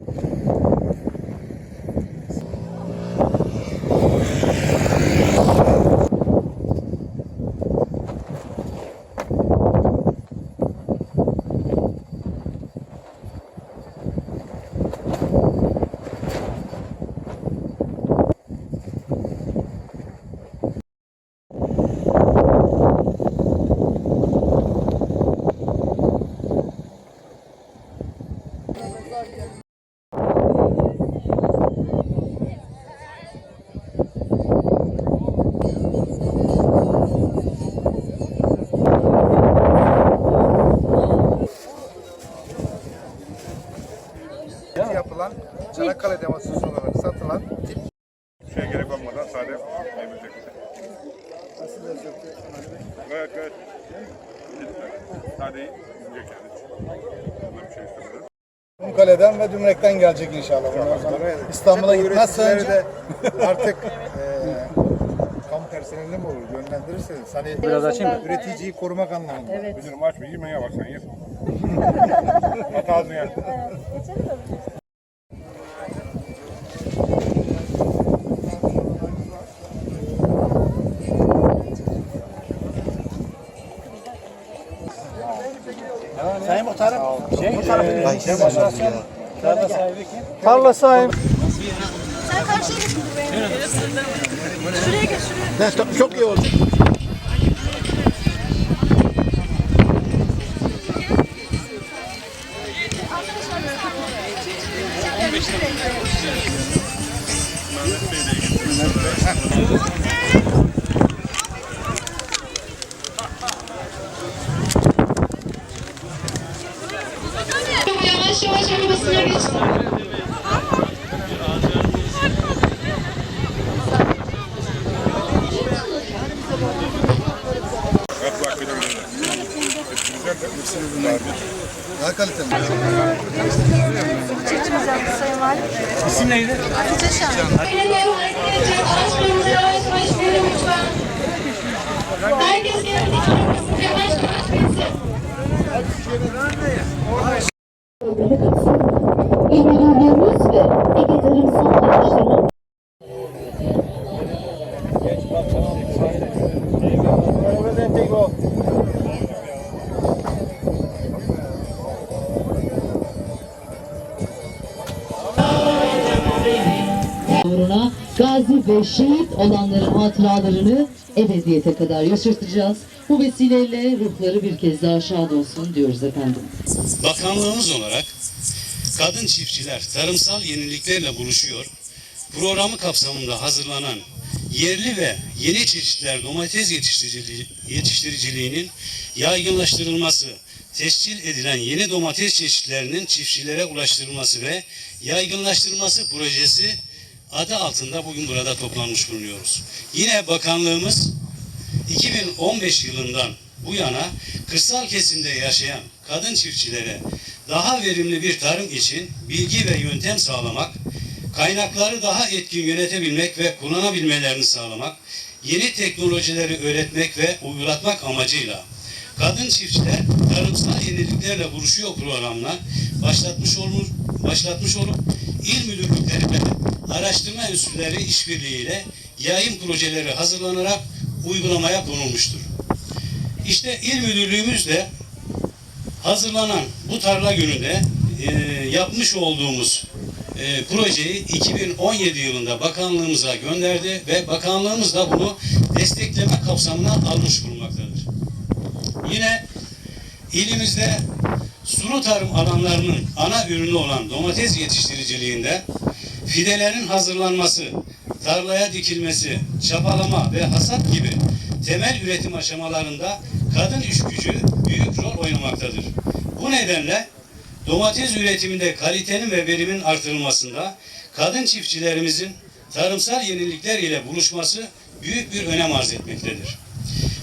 yapılan Gayet gayet. Sade yiyecek yani. Bunda bir şey. Kumkale'den ve Dümrek'ten gelecek inşallah. Bundan sonra İstanbul'a gitmezse önce de artık eee kamu personeli mi olur yönlendirirseniz hani Biraz açayım mı? üreticiyi korumak anlamında. Müdürüm aç mı? Yemeye bak sen ye. At ağzını ye. Sayın Muhtarım, şey, e, demonstrasyon tarla sahibi kim? tarla sahibi. Sen karşıya buraya. Şuraya geç şuraya. Çok iyi oldu. Yavaş yavaş arabasına bunlar. Daha kaliteli. İsim neydi? Hatice Şahin. Belediye hareket. Araçlarımızı yavaş yavaş verin lütfen. Herkes geldi. Yavaş yavaş gitsin. Uğruna gazi ve şehit olanların hatıralarını ebediyete kadar yaşatacağız. Bu vesileyle ruhları bir kez daha şad olsun diyoruz efendim. Bakanlığımız olarak kadın çiftçiler tarımsal yeniliklerle buluşuyor. Programı kapsamında hazırlanan yerli ve yeni çeşitler domates yetiştiriciliği, yetiştiriciliğinin yaygınlaştırılması, tescil edilen yeni domates çeşitlerinin çiftçilere ulaştırılması ve yaygınlaştırılması projesi adı altında bugün burada toplanmış bulunuyoruz. Yine bakanlığımız 2015 yılından bu yana kırsal kesimde yaşayan kadın çiftçilere daha verimli bir tarım için bilgi ve yöntem sağlamak, kaynakları daha etkin yönetebilmek ve kullanabilmelerini sağlamak, yeni teknolojileri öğretmek ve uygulatmak amacıyla kadın çiftçiler tarımsal yeniliklerle buluşuyor programına başlatmış olmuş, başlatmış olup il müdürlükleri ve araştırma enstitüleri işbirliğiyle yayın projeleri hazırlanarak uygulamaya konulmuştur. İşte il müdürlüğümüz de hazırlanan bu tarla gününde e, yapmış olduğumuz e, projeyi 2017 yılında bakanlığımıza gönderdi ve bakanlığımız da bunu destekleme kapsamına almış bulunmaktadır. Yine ilimizde sulu tarım alanlarının ana ürünü olan domates yetiştiriciliğinde fidelerin hazırlanması, tarlaya dikilmesi, çapalama ve hasat gibi temel üretim aşamalarında kadın iş gücü büyük rol oynamaktadır. Bu nedenle domates üretiminde kalitenin ve verimin artırılmasında kadın çiftçilerimizin tarımsal yenilikler ile buluşması büyük bir önem arz etmektedir.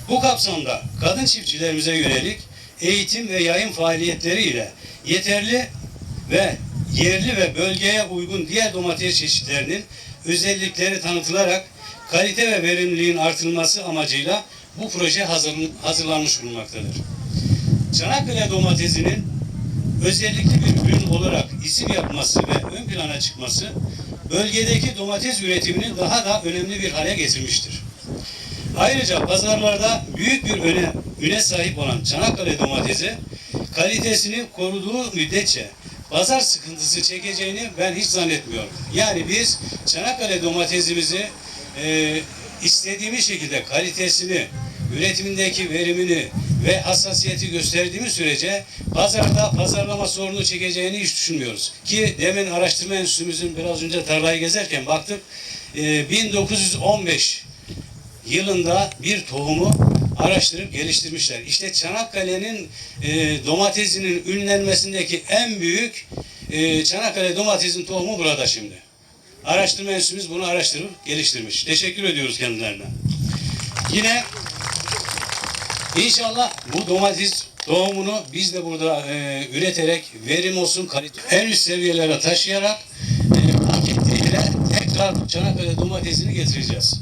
Bu kapsamda kadın çiftçilerimize yönelik eğitim ve yayın faaliyetleri ile yeterli ve yerli ve bölgeye uygun diğer domates çeşitlerinin özellikleri tanıtılarak kalite ve verimliliğin artırılması amacıyla bu proje hazır, hazırlanmış bulunmaktadır. Çanakkale domatesinin özellikli bir ürün olarak isim yapması ve ön plana çıkması bölgedeki domates üretimini daha da önemli bir hale getirmiştir. Ayrıca pazarlarda büyük bir öne, üne sahip olan Çanakkale domatesi kalitesini koruduğu müddetçe pazar sıkıntısı çekeceğini ben hiç zannetmiyorum. Yani biz Çanakkale domatesimizi e, istediğimiz şekilde kalitesini, üretimindeki verimini ve hassasiyeti gösterdiğimiz sürece pazarda pazarlama sorunu çekeceğini hiç düşünmüyoruz. Ki demin araştırma enstitümüzün biraz önce tarlayı gezerken baktık e, 1915 yılında bir tohumu araştırıp geliştirmişler. İşte Çanakkale'nin e, domatesinin ünlenmesindeki en büyük e, Çanakkale domatesin tohumu burada şimdi. Araştırma enstitümüz bunu araştırıp geliştirmiş. Teşekkür ediyoruz kendilerine. Yine inşallah bu domates tohumunu biz de burada e, üreterek verim olsun kalite en üst seviyelere taşıyarak e, tekrar Çanakkale domatesini getireceğiz.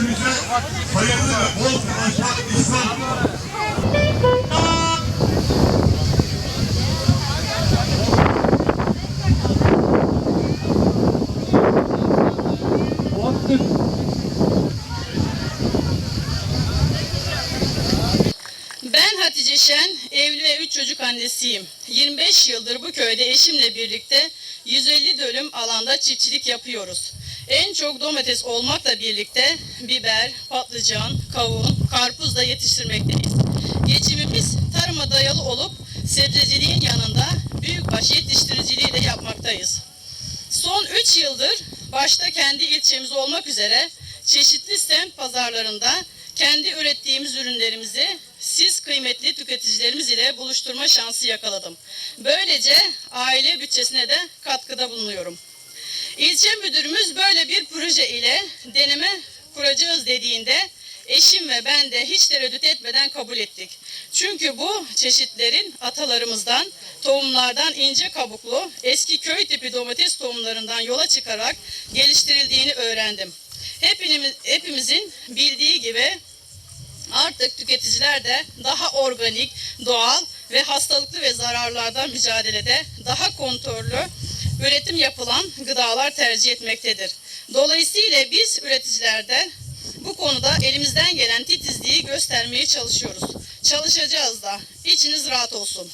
çiftçimize hayırlı ve bol kazançlar ihsan. Ben Hatice Şen, evli ve 3 çocuk annesiyim. 25 yıldır bu köyde eşimle birlikte 150 dönüm alanda çiftçilik yapıyoruz. En çok domates olmakla birlikte biber, patlıcan, kavun, karpuz da yetiştirmekteyiz. Geçimimiz tarıma dayalı olup sebzeciliğin yanında büyükbaş yetiştiriciliği de yapmaktayız. Son 3 yıldır başta kendi ilçemiz olmak üzere çeşitli semt pazarlarında kendi ürettiğimiz ürünlerimizi siz kıymetli tüketicilerimiz ile buluşturma şansı yakaladım. Böylece aile bütçesine de katkıda bulunuyorum. İlçe müdürümüz böyle bir proje ile deneme kuracağız dediğinde eşim ve ben de hiç tereddüt etmeden kabul ettik. Çünkü bu çeşitlerin atalarımızdan, tohumlardan ince kabuklu, eski köy tipi domates tohumlarından yola çıkarak geliştirildiğini öğrendim. Hepimiz, hepimizin bildiği gibi artık tüketiciler de daha organik, doğal ve hastalıklı ve zararlardan mücadelede daha kontrollü üretim yapılan gıdalar tercih etmektedir. Dolayısıyla biz üreticilerde bu konuda elimizden gelen titizliği göstermeye çalışıyoruz. Çalışacağız da. İçiniz rahat olsun.